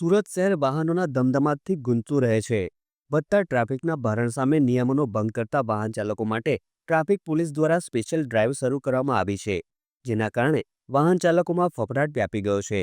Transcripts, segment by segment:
સુરત શહેર વાહનોના ધમધમાટથી ગુંજતું રહે છે. વધતા ટ્રાફિકના ભારણ સામે નિયમોનો ભંગ કરતા વાહન ચાલકો માટે ટ્રાફિક પોલીસ દ્વારા સ્પેશિયલ ડ્રાઈવ શરૂ કરવામાં આવી છે, જેના કારણે વાહન ચાલકોમાં ફફડાટ વ્યાપી ગયો છે.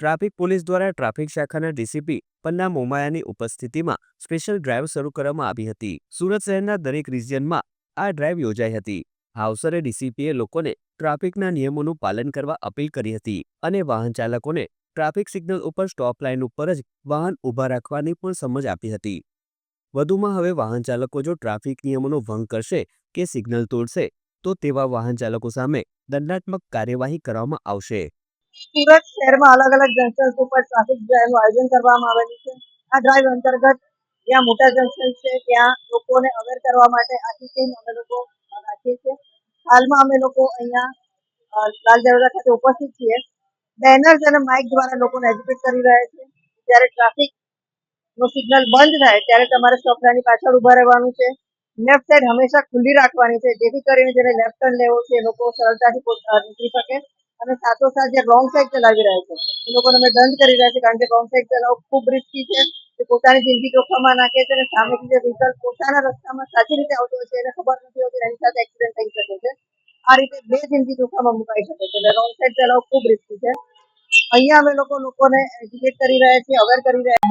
ટ્રાફિક પોલીસ દ્વારા ટ્રાફિક શાખાના ડીસીપી પન્ના મોમાયાની ઉપસ્થિતિમાં સ્પેશિયલ ડ્રાઈવ શરૂ કરવામાં આવી હતી. સુરત શહેરના દરેક રિજિયનમાં આ ડ્રાઈવ યોજાઈ હતી. આ અવસરે ડીસીપીએ લોકોને ટ્રાફિકના નિયમોનું પાલન કરવા અપીલ કરી હતી અને વાહન ચાલકોને ટ્રાફિક સિગ્નલ ઉપર સ્ટોપ લાઇન ઉપર જ વાહન ઊભા રાખવાની પણ સમજ આપી હતી. વધુમાં હવે વાહન ચાલકો જો ટ્રાફિક નિયમોનો ભંગ કરશે કે સિગ્નલ તોડશે, તો તેવા વાહન ચાલકો સામે દંડાત્મક કાર્યવાહી કરવામાં આવશે. સુરત શહેરમાં અલગ અલગ જંકશન ઉપર ટ્રાફિક ડ્રાઈવનું આયોજન કરવામાં આવેલું છે. આ ડ્રાઈવ અંતર્ગત જ્યાં મોટા જંકશન છે, ત્યાં લોકોને અવેર કરવા માટે આખી ટીમ અમે લોકો રાખીએ છીએ. હાલમાં અમે લોકો અહીંયા લાલ દરવાજા ખાતે ઉપસ્થિત છીએ. બેનર્સ અને માઇક દ્વારા લોકોને એજ્યુકેટ કરી રહ્યા છે. જ્યારે ટ્રાફિક નો સિગ્નલ બંધ થાય, ત્યારે તમારે સ્ટોપલાની પાછળ ઊભા રહેવાનું છે. લેફ્ટ સાઈડ હંમેશા ખુલ્લી રાખવાની છે. જેથી કરીને જેને લેફ્ટ ટર્ન લેવો છે, એ લોકો સરળતાથી નીકળી શકે. અને સાથોસાથ જે રોંગ સાઈડ ચલાવી રહ્યા છે, એ લોકોને અમે દંડ કરી રહ્યા છે, કારણ કે રોંગ સાઈડ ચલાવવું ખૂબ રિસ્કી છે. તે પોતાની જિંદગી જોખમમાં નાખે છે અને સામેથી જે વ્હીકલ પોતાના રસ્તામાં સાચી રીતે આવતો હોય છે, એને ખબર નથી હોતી એની સાથે એક્સિડન્ટ થઈ શકે છે. આ રીતે બે જિંદગી જોખમમાં મુકાઈ શકે છે. એટલે રોંગ સાઈડ ચલાવવું ખૂબ રિસ્કી છે. અહીંયા અમે લોકો લોકોને એજ્યુકેટ કરી રહ્યા છીએ અવેર કરી રહ્યા